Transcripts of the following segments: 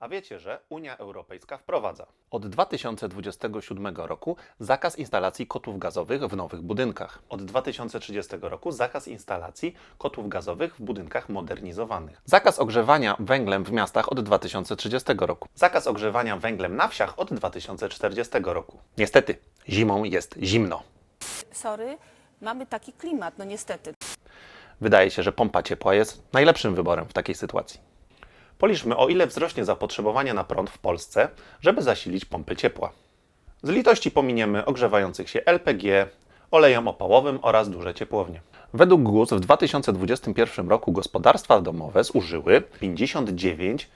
A wiecie, że Unia Europejska wprowadza od 2027 roku zakaz instalacji kotłów gazowych w nowych budynkach. Od 2030 roku zakaz instalacji kotłów gazowych w budynkach modernizowanych. Zakaz ogrzewania węglem w miastach od 2030 roku. Zakaz ogrzewania węglem na wsiach od 2040 roku. Niestety, zimą jest zimno. sorry, mamy taki klimat, no niestety. Wydaje się, że pompa ciepła jest najlepszym wyborem w takiej sytuacji. Policzmy, o ile wzrośnie zapotrzebowanie na prąd w Polsce, żeby zasilić pompy ciepła. Z litości pominiemy ogrzewających się LPG, olejem opałowym oraz duże ciepłownie. Według GUS w 2021 roku gospodarstwa domowe zużyły 59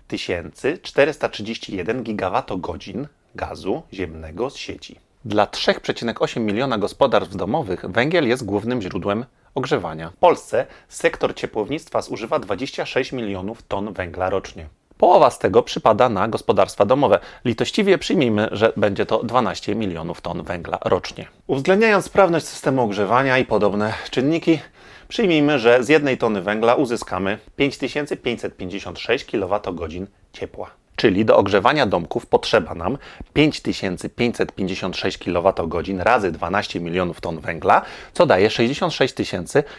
431 gigawattogodzin gazu ziemnego z sieci. Dla 3,8 miliona gospodarstw domowych węgiel jest głównym źródłem ogrzewania. W Polsce sektor ciepłownictwa zużywa 26 milionów ton węgla rocznie. Połowa z tego przypada na gospodarstwa domowe. Litościwie przyjmijmy, że będzie to 12 milionów ton węgla rocznie. Uwzględniając sprawność systemu ogrzewania i podobne czynniki, przyjmijmy, że z jednej tony węgla uzyskamy 5556 kWh ciepła. Czyli do ogrzewania domków potrzeba nam 5556 kWh razy 12 milionów ton węgla, co daje 66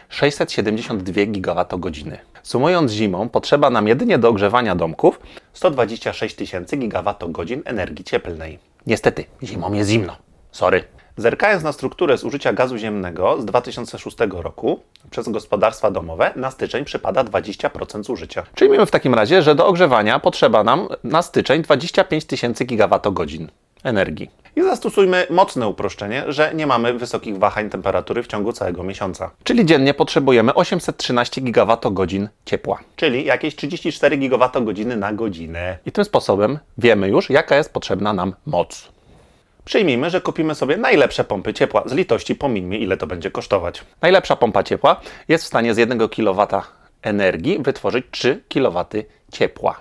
672 GWh. Sumując zimą, potrzeba nam jedynie do ogrzewania domków 126 tysięcy GWh energii cieplnej. Niestety, zimą jest zimno. Sorry. Zerkając na strukturę zużycia gazu ziemnego z 2006 roku przez gospodarstwa domowe, na styczeń przypada 20% zużycia. Czyli mamy w takim razie, że do ogrzewania potrzeba nam na styczeń 25 tysięcy gigawattogodzin energii. I zastosujmy mocne uproszczenie, że nie mamy wysokich wahań temperatury w ciągu całego miesiąca. Czyli dziennie potrzebujemy 813 gigawattogodzin ciepła. Czyli jakieś 34 gigawattogodziny na godzinę. I tym sposobem wiemy już, jaka jest potrzebna nam moc. Przyjmijmy, że kupimy sobie najlepsze pompy ciepła. Z litości pomińmy, ile to będzie kosztować. Najlepsza pompa ciepła jest w stanie z 1 kW energii wytworzyć 3 kW ciepła.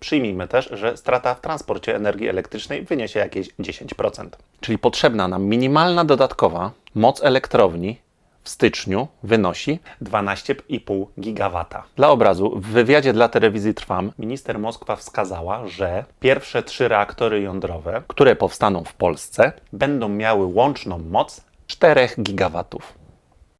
Przyjmijmy też, że strata w transporcie energii elektrycznej wyniesie jakieś 10%. Czyli potrzebna nam minimalna dodatkowa moc elektrowni w styczniu wynosi 12,5 gigawata. Dla obrazu, w wywiadzie dla telewizji Trwam minister Moskwa wskazała, że pierwsze trzy reaktory jądrowe, które powstaną w Polsce, będą miały łączną moc 4 gigawatów.